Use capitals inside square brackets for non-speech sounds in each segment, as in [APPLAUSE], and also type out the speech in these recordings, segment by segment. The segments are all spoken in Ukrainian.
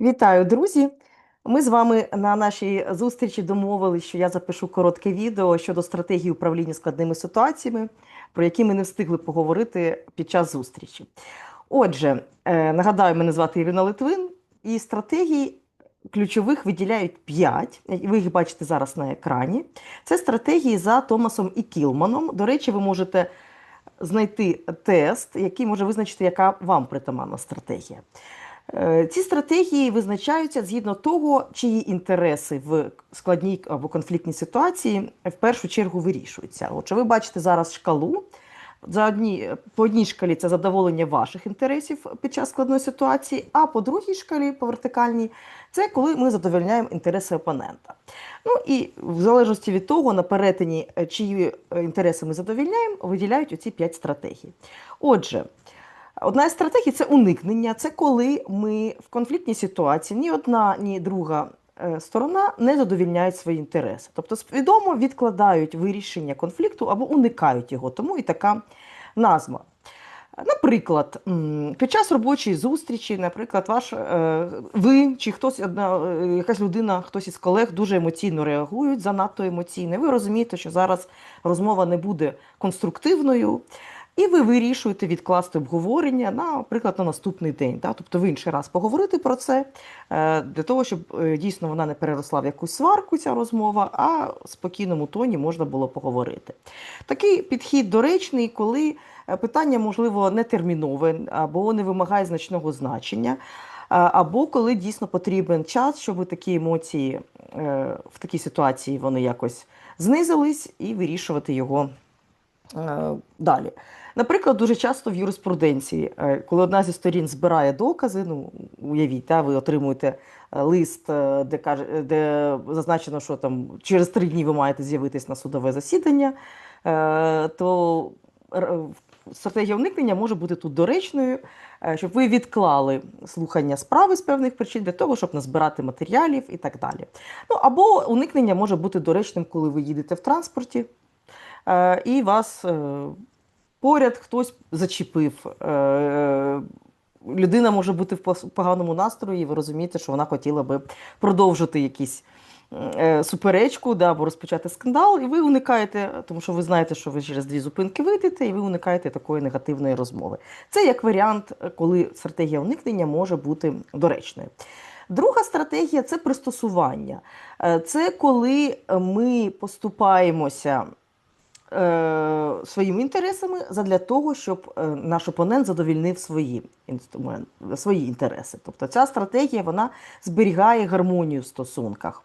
Вітаю, друзі! Ми з вами на нашій зустрічі домовились, що я запишу коротке відео щодо стратегії управління складними ситуаціями, про які ми не встигли поговорити під час зустрічі. Отже, е, нагадаю, мене звати Ірина Литвин, і стратегії ключових виділяють 5. Ви їх бачите зараз на екрані. Це стратегії за Томасом і Кілманом. До речі, ви можете знайти тест, який може визначити, яка вам притаманна стратегія. Е, Ці стратегії визначаються згідно того, чиї інтереси в складній або конфліктній ситуації в першу чергу вирішуються. Отже, ви бачите зараз шкалу. За одні, по одній шкалі це задоволення ваших інтересів під час складної ситуації, а по другій шкалі, по вертикальній, це коли ми задовольняємо інтереси опонента. Ну і в залежності від того, на перетині, е, чиї е, інтереси ми задовольняємо, виділяють оці п'ять стратегій. Отже, Одна із стратегій це уникнення. Це коли ми в конфліктній ситуації ні одна, ні друга е, сторона не задовільняють свої інтереси. Тобто свідомо відкладають вирішення конфлікту або уникають його. Тому і така назва. Наприклад, під час робочої зустрічі, наприклад, ваш, е, ви чи хтось, одна, е, якась людина, хтось із колег дуже емоційно реагують, занадто емоційно. Ви розумієте, що зараз розмова не буде конструктивною. І ви вирішуєте відкласти обговорення, наприклад, на наступний день. Да? Тобто в інший раз поговорити про це е, для того, щоб е, дійсно вона не переросла в якусь сварку, ця розмова, а в спокійному тоні можна було поговорити. Такий підхід доречний, коли е, питання, можливо, не термінове або не вимагає значного значення. Або коли дійсно потрібен час, щоб такі емоції в такій ситуації вони якось знизились, і вирішувати його далі. Наприклад, дуже часто в юриспруденції, е, коли одна зі сторін збирає докази, ну уявіть, та, ви отримуєте е, лист, е, де каже, де зазначено, що там через три дні ви маєте з'явитись на судове засідання, то стратегія уникнення може бути тут доречною, щоб ви відклали слухання справи з певних причин для того, щоб назбирати матеріалів і так далі. Ну або уникнення може бути доречним, коли ви їдете в транспорті. І вас поряд хтось зачепив. Е, людина може бути в поганому настрої, і ви розумієте, що вона хотіла би продовжити якісь. Е, суперечку да, або розпочати скандал, і ви уникаєте, тому що ви знаєте, що ви через дві зупинки вийдете, і ви уникаєте такої негативної розмови. Це як варіант, коли стратегія уникнення може бути доречною. Друга стратегія це пристосування. Е, це коли ми поступаємося Е, своїми інтересами задля того, щоб е, наш опонент задовільнив свої інструмент, свої інтереси. Тобто ця стратегія вона зберігає гармонію в стосунках.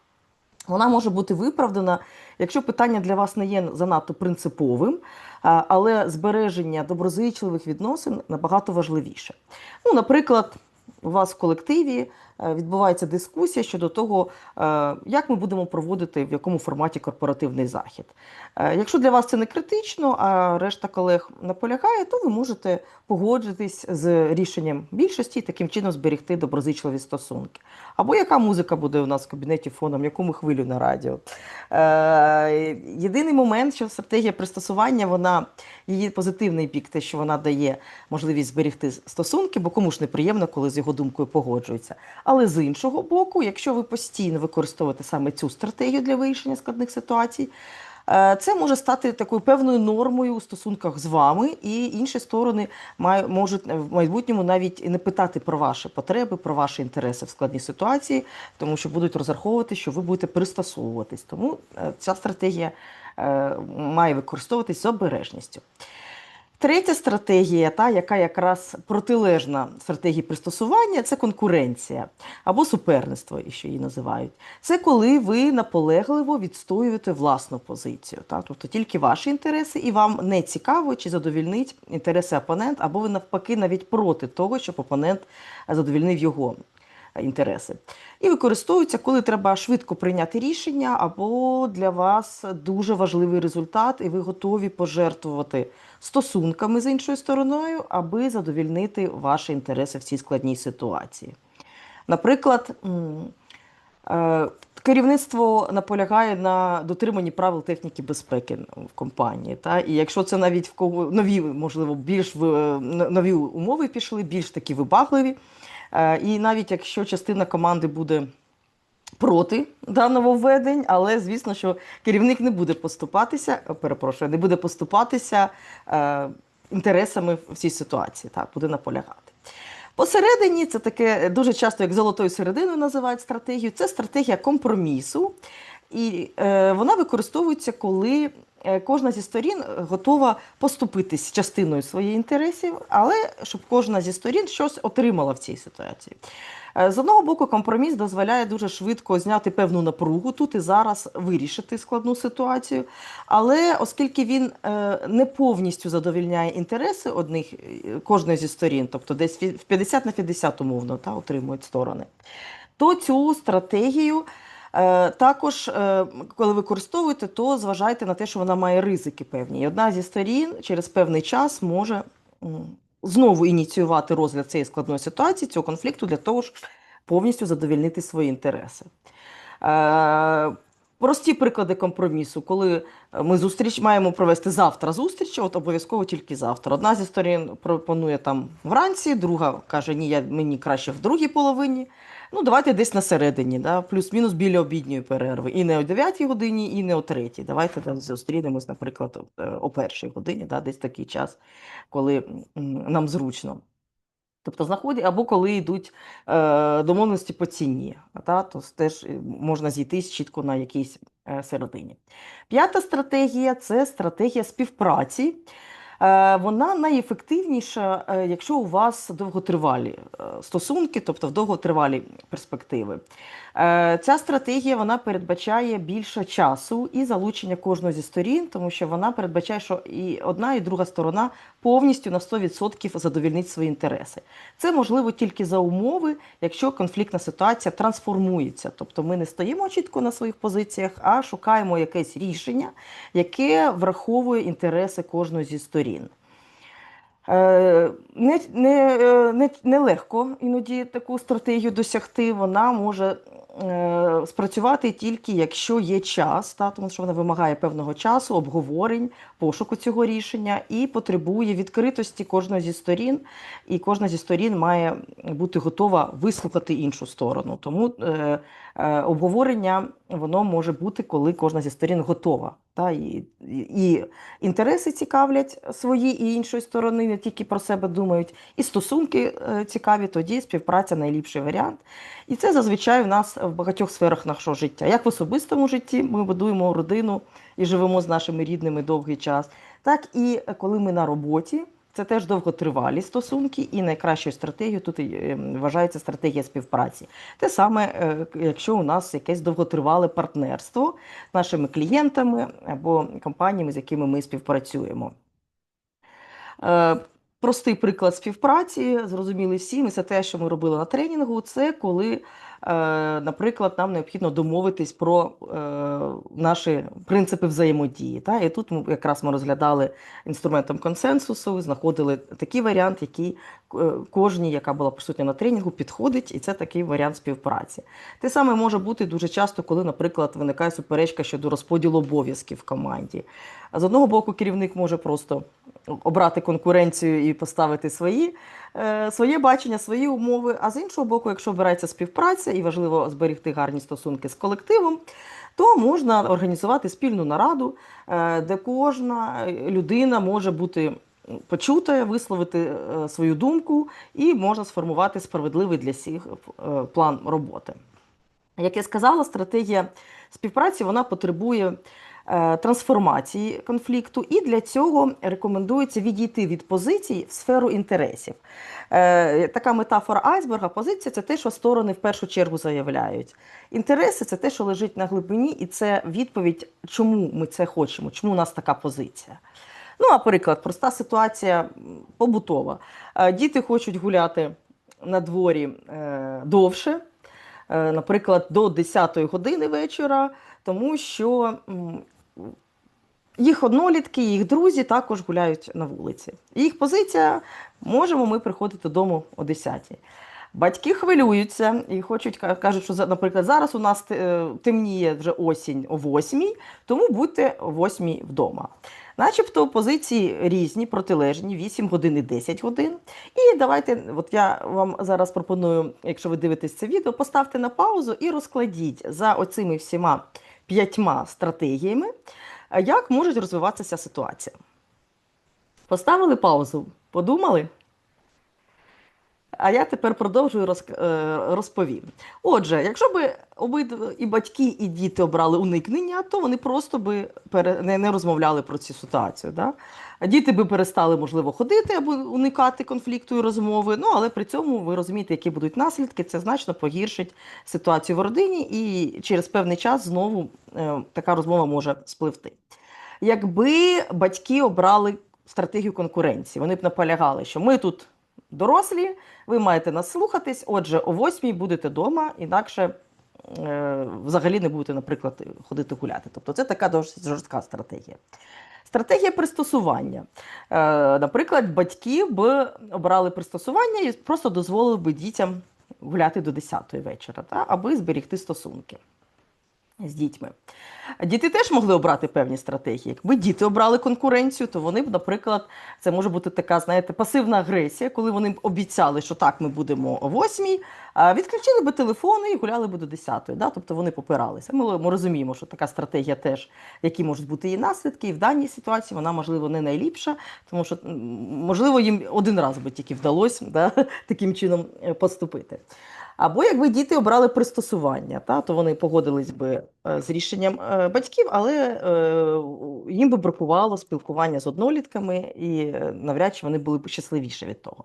Вона може бути виправдана, якщо питання для вас не є занадто принциповим, але збереження доброзичливих відносин набагато важливіше. Ну, Наприклад, у вас в колективі Е, відбувається дискусія щодо того, е, як ми будемо проводити в якому форматі корпоративний захід. Е, якщо для вас це не критично, а решта колег наполягає, то ви можете погодитись з рішенням більшості і таким чином зберегти доброзичливі стосунки. Або яка музика буде у нас в кабінеті фоном, яку ми хвилю на радіо. Єдиний момент, що стратегія пристосування, вона її позитивний бік, те, що вона дає можливість зберегти стосунки, бо кому ж неприємно, коли з його думкою погоджуються. Але з іншого боку, якщо ви постійно використовуєте саме цю стратегію для вирішення складних ситуацій, е, це може стати такою певною нормою у стосунках з вами, і інші сторони можуть в майбутньому навіть не питати про ваші потреби, про ваші інтереси в складній ситуації, тому що будуть розраховувати, що ви будете пристосовуватись. Тому е, ця стратегія е, має використовуватись з обережністю. Третя стратегія, та, яка якраз протилежна стратегії пристосування, це конкуренція або суперництво, що її називають. Це коли ви наполегливо відстоюєте власну позицію. Та, тобто тільки ваші інтереси, і вам не цікаво, чи задовільнить інтереси опонент, або ви навпаки навіть проти того, щоб опонент задовільнив його інтереси. І використовуються, коли треба швидко прийняти рішення, або для вас дуже важливий результат, і ви готові пожертвувати стосунками з іншою стороною, аби задовільнити ваші інтереси в цій складній ситуації. Наприклад, е, керівництво наполягає на дотриманні правил техніки безпеки в компанії. Та? І якщо це навіть в кого нові, можливо, більш в нові умови пішли, більш такі вибагливі. Е, І навіть якщо частина команди буде проти даного введень, але звісно, що керівник не буде поступатися, перепрошую, не буде поступатися е, інтересами в цій ситуації, так, буде наполягати. Посередині це таке дуже часто як золотою серединою називають стратегію. Це стратегія компромісу, і е, вона використовується, коли кожна зі сторін готова поступитись частиною своїх інтересів, але щоб кожна зі сторін щось отримала в цій ситуації. Е, З одного боку, компроміс дозволяє дуже швидко зняти певну напругу тут і зараз вирішити складну ситуацію. Але оскільки він е, не повністю задовільняє інтереси одних е, кожної зі сторін, тобто десь в 50 на 50 умовно та, отримують сторони, то цю стратегію е, також, е, коли використовуєте, то зважайте на те, що вона має ризики певні. І одна зі сторін через певний час може знову ініціювати розгляд цієї складної ситуації, цього конфлікту для того, щоб повністю задовільнити свої інтереси. Е, Прості приклади компромісу, коли ми зустріч маємо провести завтра зустріч, от обов'язково тільки завтра. Одна зі сторін пропонує там вранці, друга каже, ні, я, мені краще в другій половині. Ну, давайте десь на середині, да, плюс-мінус біля обідньої перерви. І не о 9 годині, і не о 3. Давайте там зустрінемось, наприклад, е, о першій годині, да, десь такий час, коли нам зручно. Тобто знаходять, або коли йдуть е, домовленості по ціні, та, то теж е, можна зійтись чітко на якійсь е, середині. П'ята стратегія це стратегія співпраці. Е, Вона найефективніша, якщо у вас довготривалі стосунки, тобто в довготривалі перспективи. Е, Ця стратегія вона передбачає більше часу і залучення кожної зі сторін, тому що вона передбачає, що і одна, і друга сторона повністю на 100% задовільнить свої інтереси. Це можливо тільки за умови, якщо конфліктна ситуація трансформується. Тобто ми не стоїмо чітко на своїх позиціях, а шукаємо якесь рішення, яке враховує інтереси кожної зі сторін. Е, Не, не, е, не, не легко іноді таку стратегію досягти. Вона може е, спрацювати тільки якщо є час, та, тому що вона вимагає певного часу, обговорень, пошуку цього рішення і потребує відкритості кожної зі сторін, і кожна зі сторін має бути готова вислухати іншу сторону. Тому е, е, обговорення воно може бути, коли кожна зі сторін готова. Та, і, і, і інтереси цікавлять свої і іншої сторони, не тільки про себе думають, і стосунки е, цікаві, тоді співпраця найліпший варіант. І це зазвичай в нас в багатьох сферах нашого життя. Як в особистому житті ми будуємо родину і живемо з нашими рідними довгий час, так і коли ми на роботі. Це теж довготривалі стосунки, і найкращою стратегією тут е, вважається стратегія співпраці. Те саме, е, якщо у нас якесь довготривале партнерство з нашими клієнтами або компаніями, з якими ми співпрацюємо. Е, Простий приклад співпраці, зрозуміли всі, ми це те, що ми робили на тренінгу, це коли, наприклад, нам необхідно домовитись про е, наші принципи взаємодії. Та? І тут ми якраз ми розглядали інструментом консенсусу, знаходили такий варіант, який е, кожній, яка була присутня на тренінгу, підходить, і це такий варіант співпраці. Те саме може бути дуже часто, коли, наприклад, виникає суперечка щодо розподілу обов'язків в команді. З одного боку, керівник може просто обрати конкуренцію і поставити свої, е, своє бачення, свої умови. А з іншого боку, якщо обирається співпраця і важливо зберегти гарні стосунки з колективом, то можна організувати спільну нараду, е, де кожна людина може бути почута, висловити е, свою думку і можна сформувати справедливий для всіх е, план роботи. Як я сказала, стратегія співпраці вона потребує е, трансформації конфлікту, і для цього рекомендується відійти від позицій в сферу інтересів. Е, Така метафора айсберга, позиція це те, що сторони в першу чергу заявляють. Інтереси це те, що лежить на глибині, і це відповідь, чому ми це хочемо, чому у нас така позиція. Ну, наприклад, проста ситуація побутова. Е, Діти хочуть гуляти на дворі е, довше, е, наприклад, до 10 години вечора, тому що їх однолітки, їх друзі також гуляють на вулиці. Їх позиція можемо ми приходити додому о 10 Батьки хвилюються і хочуть кажуть, що наприклад, зараз у нас е, темніє вже осінь о 8 тому будьте о 8 вдома. Начебто позиції різні, протилежні, 8 годин і 10 годин. І давайте, от я вам зараз пропоную, якщо ви дивитесь це відео, поставте на паузу і розкладіть за оцими всіма п'ятьма стратегіями, як може розвиватися ситуація. Поставили паузу, подумали? А я тепер продовжую е, розповім. Отже, якщо б обидва і батьки, і діти обрали уникнення, то вони просто би не розмовляли про цю ситуацію. Да? Діти би перестали, можливо, ходити або уникати конфлікту і розмови. Ну, але при цьому ви розумієте, які будуть наслідки. Це значно погіршить ситуацію в родині, і через певний час знову е, така розмова може спливти. Якби батьки обрали стратегію конкуренції, вони б наполягали, що ми тут дорослі, ви маєте нас слухатись. Отже, о восьмій будете вдома, інакше е, взагалі не будете, наприклад, ходити гуляти. Тобто це така досить жорстка стратегія. Стратегія пристосування. Е, наприклад, батьки б обрали пристосування і просто дозволили би дітям гуляти до 10 вечора, та, аби зберігти стосунки з дітьми. Діти теж могли обрати певні стратегії. Якби діти обрали конкуренцію, то вони б, наприклад, це може бути така, знаєте, пасивна агресія, коли вони б обіцяли, що так, ми будемо о 8, а відключили би телефони і гуляли би до 10. Да? Тобто вони попиралися. Ми, ми розуміємо, що така стратегія теж, які можуть бути її наслідки, і в даній ситуації вона, можливо, не найліпша, тому що, можливо, їм один раз би тільки вдалося да, [LAUGHS] таким чином е, поступити. Або якби діти обрали пристосування, та, то вони погодились би е, з рішенням е, батьків, але е, їм би бракувало спілкування з однолітками, і е, навряд чи вони були б щасливіші від того.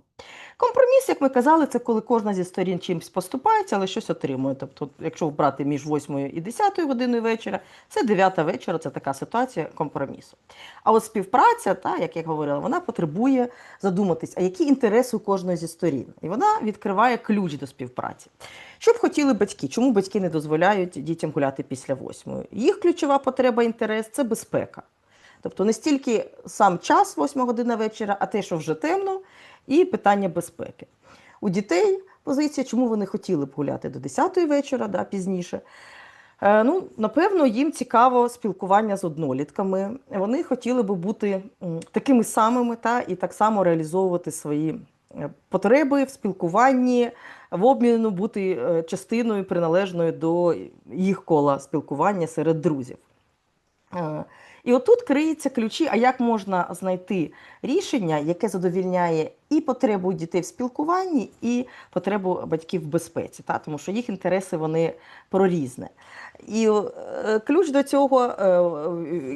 Компроміс, як ми казали, це коли кожна зі сторін чимось поступається, але щось отримує. Тобто, якщо брати між 8 і 10 годиною вечора, це 9 вечора, це така ситуація компромісу. А от співпраця, та, як я говорила, вона потребує задуматись, а які інтереси у кожної зі сторін. І вона відкриває ключ до співпраці. Що б хотіли батьки? Чому батьки не дозволяють дітям гуляти після восьмої? Їх ключова потреба, інтерес це безпека. Тобто не стільки сам час, 8 година вечора, а те, що вже темно, і питання безпеки. У дітей позиція, чому вони хотіли б гуляти до 10 вечора, да, пізніше. Е, Ну, напевно, їм цікаво спілкування з однолітками. Вони хотіли би бути такими самими та, і так само реалізовувати свої е, потреби в спілкуванні, в обміну бути е, частиною приналежною до їх кола спілкування серед друзів. І отут криються ключі, а як можна знайти рішення, яке задовільняє і потребу дітей в спілкуванні, і потребу батьків в безпеці, та? тому що їх інтереси вони прорізне. І е, ключ до цього е,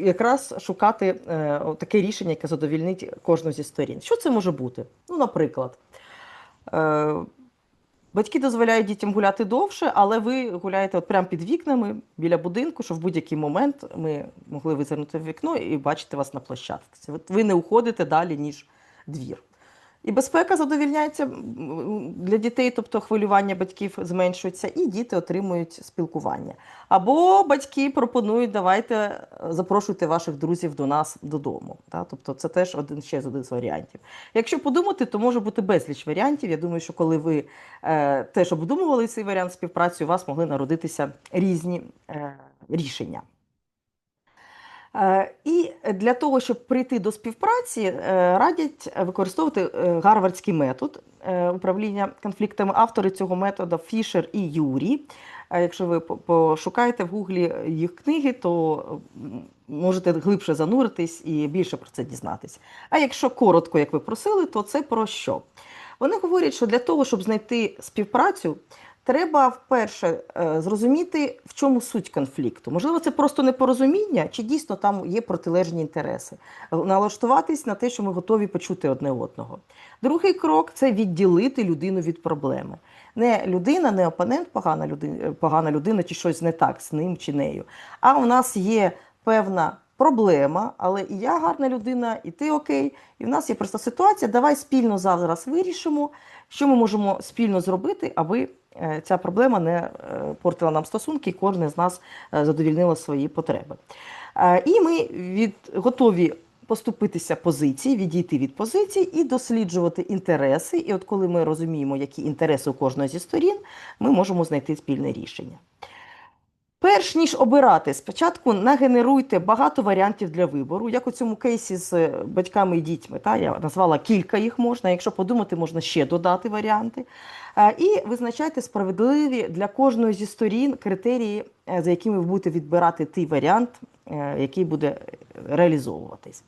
якраз шукати е, таке рішення, яке задовільнить кожну зі сторін. Що це може бути? Ну, наприклад, батьки дозволяють дітям гуляти довше, але ви гуляєте от прямо під вікнами біля будинку, щоб в будь-який момент ми могли визирнути в вікно і бачити вас на площадці. От Ви не уходите далі, ніж двір. І безпека задовільняється для дітей, тобто хвилювання батьків зменшується, і діти отримують спілкування. Або батьки пропонують, давайте е, запрошуйте ваших друзів до нас додому. Та? Тобто це теж один ще з один з варіантів. Якщо подумати, то може бути безліч варіантів. Я думаю, що коли ви е, теж обдумували цей варіант співпраці, у вас могли народитися різні е, рішення. Е, І для того, щоб прийти до співпраці, е, радять використовувати е, гарвардський метод управління конфліктами. Автори цього методу Фішер і Юрі. Якщо ви пошукаєте в Гуглі їх книги, то можете глибше зануритись і більше про це дізнатись. А якщо коротко, як ви просили, то це про що? Вони говорять, що для того, щоб знайти співпрацю, треба вперше е, зрозуміти, в чому суть конфлікту. Можливо, це просто непорозуміння, чи дійсно там є протилежні інтереси. Е, Налаштуватись на те, що ми готові почути одне одного. Другий крок це відділити людину від проблеми. Не людина, не опонент, погана людина, погана людина чи щось не так з ним чи нею. А у нас є певна проблема, але і я гарна людина, і ти окей. І в нас є просто ситуація. Давай спільно зараз вирішимо, що ми можемо спільно зробити, аби е, ця проблема не е, портила нам стосунки, і кожен з нас задовільнила задовільнило свої потреби. Е, І ми від, готові поступитися позиції, відійти від позицій і досліджувати інтереси. І от коли ми розуміємо, які інтереси у кожної зі сторін, ми можемо знайти спільне рішення. Перш ніж обирати, спочатку нагенеруйте багато варіантів для вибору, як у цьому кейсі з е, батьками і дітьми. Та? Я назвала кілька їх можна. Якщо подумати, можна ще додати варіанти. Е, І визначайте справедливі для кожної зі сторін критерії, е, за якими ви будете відбирати той варіант, який буде реалізовуватись.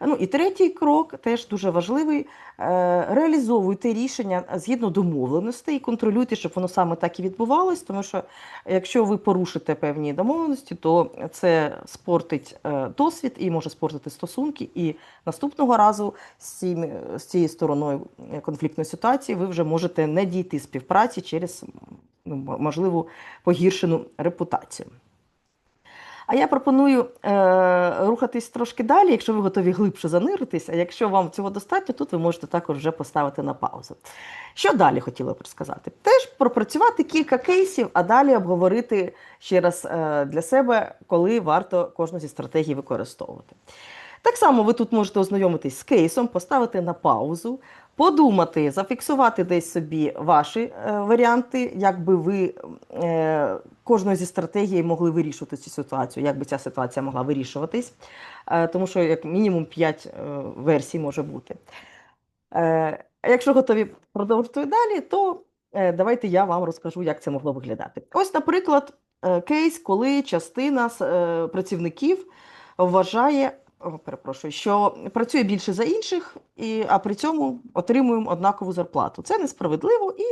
Ну і третій крок теж дуже важливий. Е, Реалізовуйте рішення згідно домовленостей і контролюйте, щоб воно саме так і відбувалось, тому що якщо ви порушите певні домовленості, то це спортить е, досвід і може спортити стосунки. І наступного разу з, з цією стороною конфліктної ситуації ви вже можете не дійти співпраці через ну, можливу погіршену репутацію. А я пропоную е, рухатись трошки далі, якщо ви готові глибше заниритись, а якщо вам цього достатньо, тут ви можете також вже поставити на паузу. Що далі хотіла б розказати? Теж пропрацювати кілька кейсів, а далі обговорити ще раз е, для себе, коли варто кожну зі стратегій використовувати. Так само ви тут можете ознайомитись з кейсом, поставити на паузу, подумати, зафіксувати десь собі ваші е, варіанти, як би ви е, кожної зі стратегій могли вирішувати цю ситуацію, як би ця ситуація могла вирішуватись, е, тому що як мінімум 5 е, версій може бути. Якщо готові продовжити далі, то давайте я вам розкажу, як це могло виглядати. Ось, наприклад, кейс, коли частина працівників вважає, о, перепрошую, що працює більше за інших, і, а при цьому отримуємо однакову зарплату. Це несправедливо, і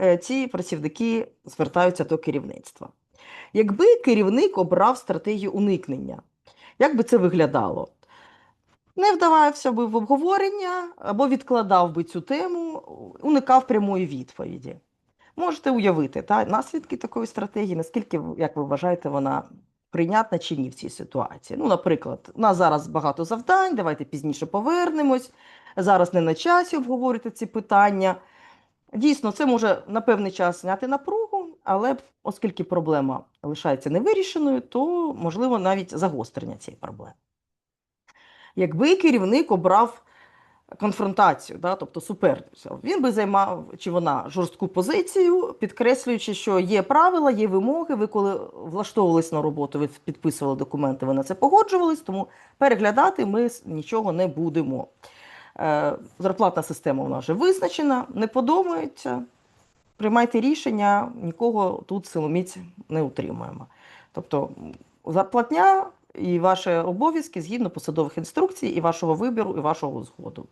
е, ці працівники звертаються до керівництва. Якби керівник обрав стратегію уникнення, як би це виглядало? Не вдавався би в обговорення або відкладав би цю тему, уникав прямої відповіді. Можете уявити та, наслідки такої стратегії, наскільки, як ви вважаєте, вона прийнятна чи ні в цій ситуації. Ну, наприклад, у нас зараз багато завдань, давайте пізніше повернемось. Зараз не на часі обговорити ці питання. Дійсно, це може на певний час зняти напругу, але оскільки проблема лишається невирішеною, то можливо навіть загострення цієї проблеми. Якби керівник обрав конфронтацію, да, тобто суперницю, він би займав чи вона жорстку позицію, підкреслюючи, що є правила, є вимоги. Ви коли влаштовувались на роботу, ви підписували документи, ви на це погоджувались, тому переглядати ми нічого не будемо. Е, Зарплатна система у нас вже визначена, не подобається. Приймайте рішення, нікого тут силоміць не утримуємо. Тобто зарплатня і ваші обов'язки згідно посадових інструкцій, і вашого вибору, і вашого згоду.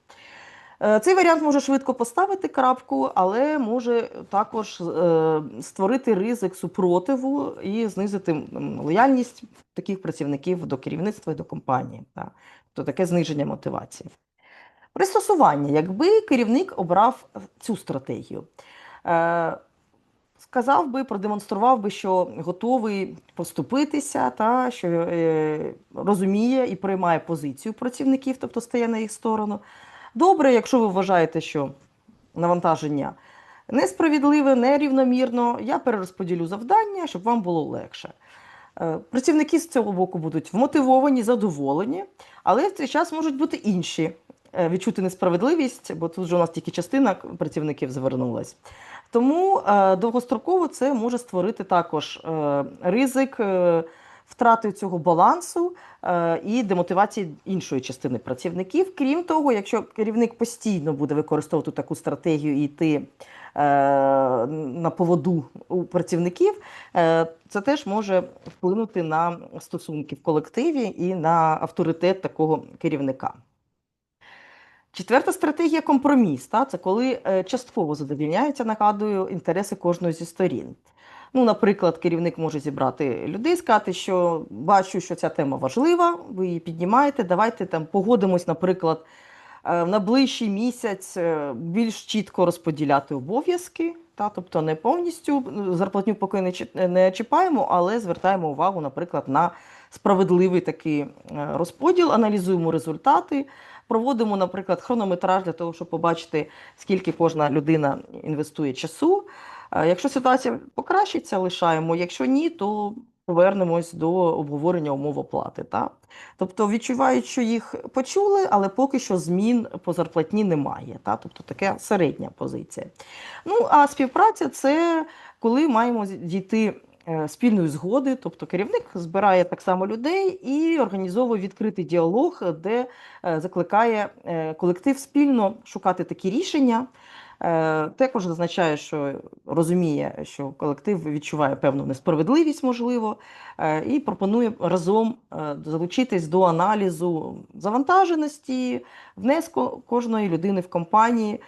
Е, Цей варіант може швидко поставити крапку, але може також е, створити ризик супротиву і знизити лояльність таких працівників до керівництва і до компанії. Тобто таке зниження мотивації. Пристосування, якби керівник обрав цю стратегію, е, сказав би, продемонстрував би, що готовий поступитися, та, що е, розуміє і приймає позицію працівників, тобто стає на їх сторону. Добре, якщо ви вважаєте, що навантаження несправедливе, нерівномірно, я перерозподілю завдання, щоб вам було легше. Е, Працівники з цього боку будуть вмотивовані, задоволені, але в цей час можуть бути інші е, відчути несправедливість, бо тут же у нас тільки частина працівників звернулась. Тому е, довгостроково це може створити також е, ризик е, втрати цього балансу і демотивації іншої частини працівників. Крім того, якщо керівник постійно буде використовувати таку стратегію і йти на поводу у працівників, це теж може вплинути на стосунки в колективі і на авторитет такого керівника. Четверта стратегія компроміс. Та? Це коли е, частково задовільняються, нагадую, інтереси кожної зі сторін. Ну, наприклад, керівник може зібрати людей, сказати, що бачу, що ця тема важлива, ви її піднімаєте, давайте там погодимось, наприклад, е, на ближчий місяць е, більш чітко розподіляти обов'язки. Та, тобто не повністю е, зарплатню поки не чіпаємо, але звертаємо увагу, наприклад, на справедливий такий е, розподіл, аналізуємо результати, проводимо, наприклад, хронометраж для того, щоб побачити, скільки кожна людина інвестує часу. Е, Якщо ситуація покращиться, лишаємо. Якщо ні, то повернемось до обговорення умов оплати. Та? Тобто відчувають, що їх почули, але поки що змін по зарплатні немає. Та? Тобто така середня позиція. Ну, а співпраця це коли маємо дійти спільної згоди, тобто керівник збирає так само людей і організовує відкритий діалог, де е, закликає е, колектив спільно шукати такі рішення. Е, Також зазначає, що розуміє, що колектив відчуває певну несправедливість, можливо, е, і пропонує разом е, залучитись до аналізу завантаженості, внеску кожної людини в компанії,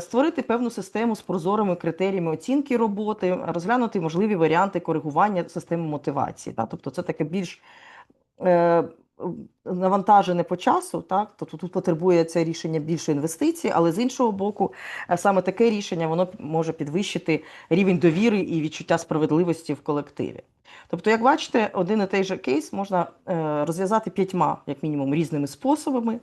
створити певну систему з прозорими критеріями оцінки роботи, розглянути можливі варіанти коригування системи мотивації. Тобто це таке більш навантажене по часу, так? Тобто тут потребує це рішення більше інвестицій, але з іншого боку, е, саме таке рішення воно може підвищити рівень довіри і відчуття справедливості в колективі. Тобто, як бачите, один і той же кейс можна е, розв'язати п'ятьма, як мінімум, різними способами.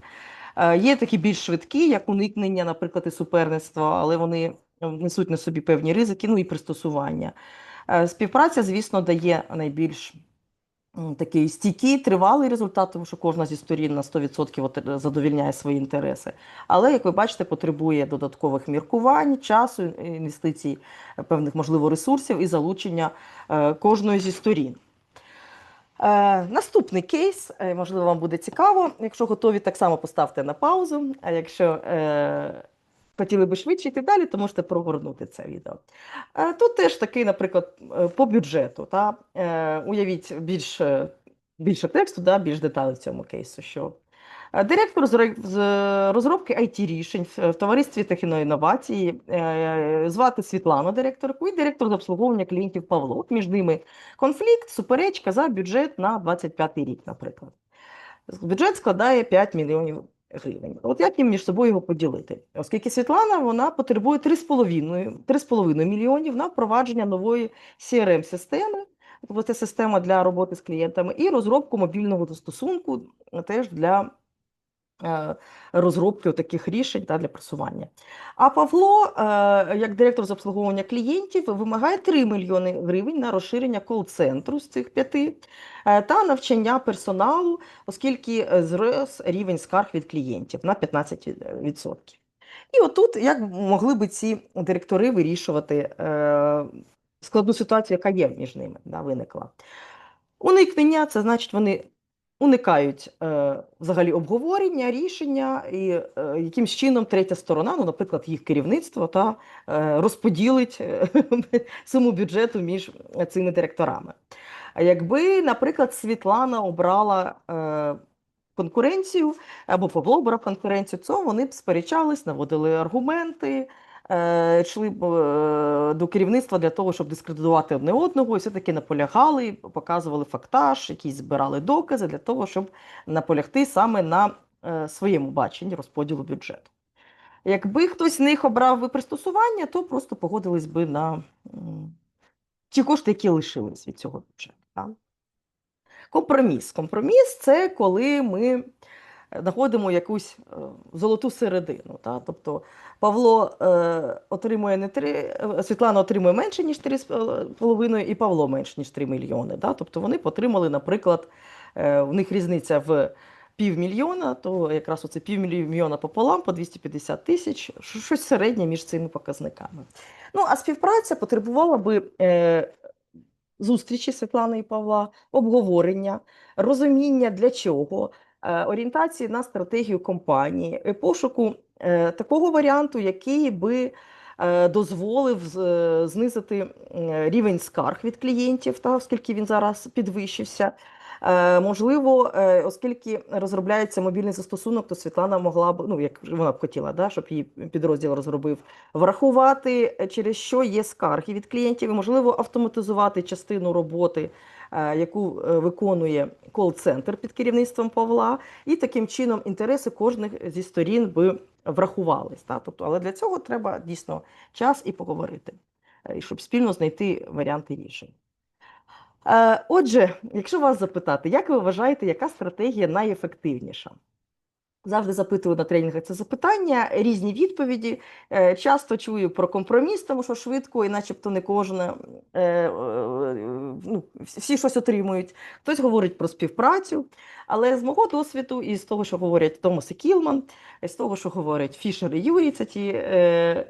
Е, Є такі більш швидкі, як уникнення, наприклад, і суперництва, але вони несуть на собі певні ризики, ну і пристосування. Співпраця, звісно, дає найбільш такий стійкий, тривалий результат, тому що кожна зі сторін на 100% е, задовільняє свої інтереси. Але, як ви бачите, потребує додаткових міркувань, часу, інвестицій, е, певних, можливо, ресурсів і залучення е, кожної зі сторін. Наступний кейс, можливо, вам буде цікаво. Якщо готові, так само поставте на паузу. А якщо хотіли би швидше йти далі, то можете прогорнути це відео. Е, тут теж такий, наприклад, е, по бюджету. Та? Е, уявіть більше, більше тексту, да, більш деталей в цьому кейсу. Що Директор з розробки it рішень в товаристві техноінновації звати Світлану директорку і директор з обслуговування клієнтів Павло. От Між ними конфлікт, суперечка за бюджет на 25 рік, наприклад. Бюджет складає 5 мільйонів гривень. От як їм між собою його поділити? Оскільки Світлана вона потребує 3,5 3,5 мільйонів на впровадження нової CRM-системи, тобто це система для роботи з клієнтами, і розробку мобільного застосунку теж для розробки таких рішень та для просування. А Павло, е, як директор з обслуговування клієнтів, вимагає 3 мільйони гривень на розширення кол-центру з цих п'яти е, та навчання персоналу, оскільки е, зрос рівень скарг від клієнтів на 15%. І отут як могли би ці директори вирішувати е, складну ситуацію, яка є між ними, да, виникла. Уникнення це значить, вони уникають е, взагалі обговорення, рішення, і е, якимсь чином третя сторона, ну, наприклад, їх керівництво, та е, розподілить е, [LAUGHS] суму бюджету між цими директорами. А якби, наприклад, Світлана обрала е, конкуренцію або Павло обрав конкуренцію, то вони б сперечались, наводили аргументи. Е, Йшли е, до керівництва для того, щоб дискредитувати одне одного, і все-таки наполягали, показували фактаж, якісь збирали докази для того, щоб наполягти саме на е, своєму баченні розподілу бюджету. Якби хтось з них обрав би пристосування, то просто погодились би на ті кошти, які лишились від цього бюджету. так. Компроміс. Компроміс це коли ми знаходимо якусь е, золоту середину. Та? Тобто Павло е, отримує не 3, е, Світлана отримує менше, ніж 3,5, і Павло менше, ніж 3 мільйони. Та? Тобто вони отримали, наприклад, е, у них різниця в півмільйона, то якраз оце півмільйона пополам по 250 тисяч, що- щось середнє між цими показниками. Ну, а співпраця потребувала би е, зустрічі Світлани і Павла, обговорення, розуміння для чого, орієнтації на стратегію компанії, е, пошуку е, такого варіанту, який би е, дозволив е, знизити рівень скарг від клієнтів, та, оскільки він зараз підвищився. Е, Можливо, е, оскільки розробляється мобільний застосунок, то Світлана могла б, ну як вона б хотіла, да, щоб її підрозділ розробив, врахувати, е, через що є скарги від клієнтів, і, можливо, автоматизувати частину роботи, яку виконує кол-центр під керівництвом Павла, і таким чином інтереси кожних зі сторін би врахувались. Та? Тобто, але для цього треба дійсно час і поговорити, щоб спільно знайти варіанти рішень. Е, Отже, якщо вас запитати, як ви вважаєте, яка стратегія найефективніша? Завжди запитую на тренінгах це запитання, різні відповіді. Е, Часто чую про компроміс, тому що швидко, і начебто не кожна, е, е, ну, всі щось отримують. Хтось говорить про співпрацю, Але з мого досвіду і з того, що говорять Томас і Кілман, і з того, що говорять Фішер і Юрій, це ті е,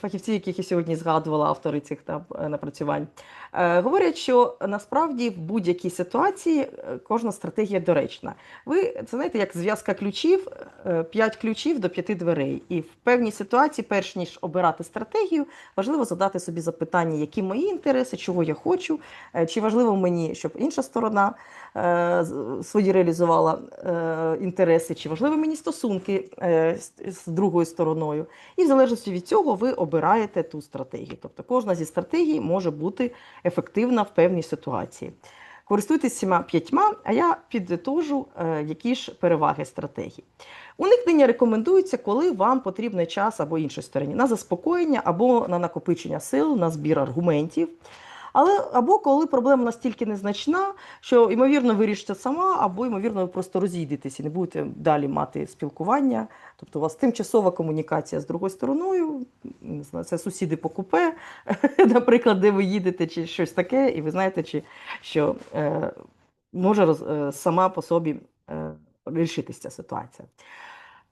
фахівці, яких я сьогодні згадувала, автори цих там е, напрацювань, е, говорять, що насправді в будь-якій ситуації е, кожна стратегія доречна. Ви це знаєте, як зв'язка ключів, е, п'ять ключів до п'яти дверей. І в певній ситуації, перш ніж обирати стратегію, важливо задати собі запитання, які мої інтереси, чого я хочу, чи важливо мені, щоб інша сторона е, свої реалізувала е, інтереси, чи важливі мені стосунки е, з, з другою стороною. І в залежності від цього ви обираєте ту стратегію. Тобто кожна зі стратегій може бути ефективна в певній ситуації. Користуйтесь всіма п'ятьма, а я підтожу, е, які ж переваги стратегії. Уникнення рекомендується, коли вам потрібний час або іншій стороні на заспокоєння, або на накопичення сил, на збір аргументів. Але або коли проблема настільки незначна, що ймовірно вирішите сама, або ймовірно ви просто розійдетесь і не будете далі мати спілкування. Тобто у вас тимчасова комунікація з другою стороною, не знаю, це сусіди по купе, [LAUGHS] наприклад, де ви їдете, чи щось таке, і ви знаєте, чи, що е, може роз, е, сама по собі е, рішитися ця ситуація.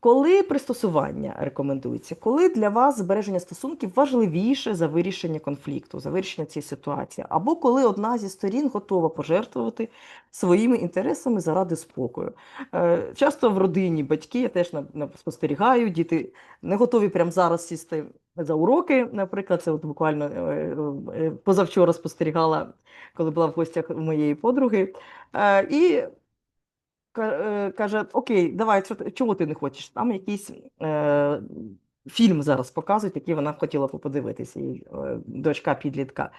Коли пристосування рекомендується, коли для вас збереження стосунків важливіше за вирішення конфлікту, за вирішення цієї ситуації, або коли одна зі сторін готова пожертвувати своїми інтересами заради спокою. Е, Часто в родині батьки, я теж спостерігаю, діти не готові прямо зараз сісти за уроки. Наприклад, це от буквально е, е, позавчора спостерігала, коли була в гостях моєї подруги. І каже: Окей, давай, чого ти не хочеш? Там якийсь е, фільм зараз показують, який вона хотіла подивитися, її е, дочка підлітка.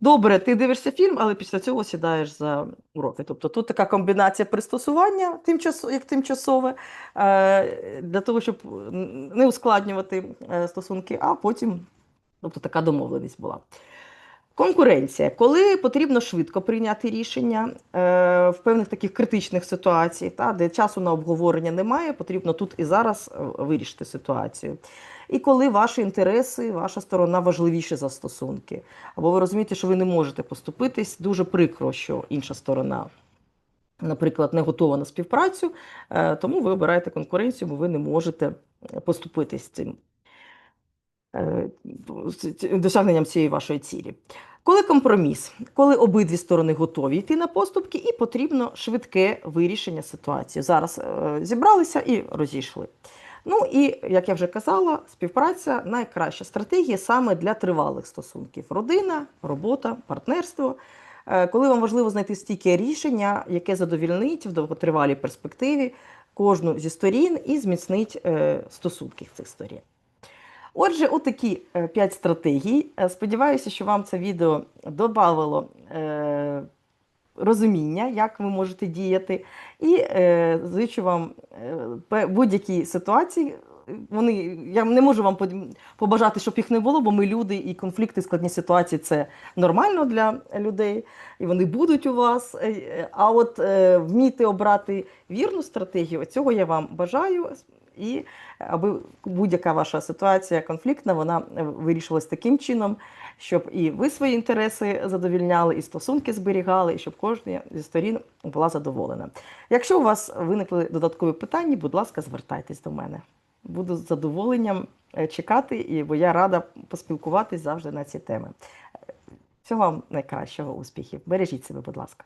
Добре, ти дивишся фільм, але після цього сідаєш за уроки. Тобто тут така комбінація пристосування, як тимчасове, е, для того, щоб не ускладнювати е, стосунки, а потім тобто, така домовленість була. Конкуренція, коли потрібно швидко прийняти рішення е, в певних таких критичних ситуаціях, та, де часу на обговорення немає, потрібно тут і зараз е, вирішити ситуацію. І коли ваші інтереси, ваша сторона важливіше за стосунки. Або ви розумієте, що ви не можете поступитись, дуже прикро, що інша сторона, наприклад, не готова на співпрацю, е, тому ви обираєте конкуренцію, бо ви не можете поступитись цим е, з ці- досягненням цієї вашої цілі. Коли компроміс, коли обидві сторони готові йти на поступки, і потрібно швидке вирішення ситуації. Зараз е, зібралися і розійшли. Ну і як я вже казала, співпраця найкраща стратегія саме для тривалих стосунків: родина, робота, партнерство. Е, Коли вам важливо знайти стійке рішення, яке задовільнить в довготривалій перспективі кожну зі сторін і зміцнить е, стосунки цих сторін. Отже, отакі е, п'ять стратегій. Е, Сподіваюся, що вам це відео додавало е, розуміння, як ви можете діяти. І зичу вам е, будь-які ситуації. Вони, я не можу вам побажати, щоб їх не було, бо ми люди, і конфлікти, складні ситуації це нормально для людей, і вони будуть у вас. А от вміти обрати вірну стратегію, цього я вам бажаю. І аби будь-яка ваша ситуація конфліктна, вона е, вирішувалась таким чином, щоб і ви свої інтереси задовільняли, і стосунки зберігали, і щоб кожна зі сторін була задоволена. Якщо у вас виникли додаткові питання, будь ласка, звертайтесь до мене. Буду з задоволенням е, чекати, і бо я рада поспілкуватись завжди на ці теми. Всього вам найкращого успіхів. Бережіть себе, будь ласка.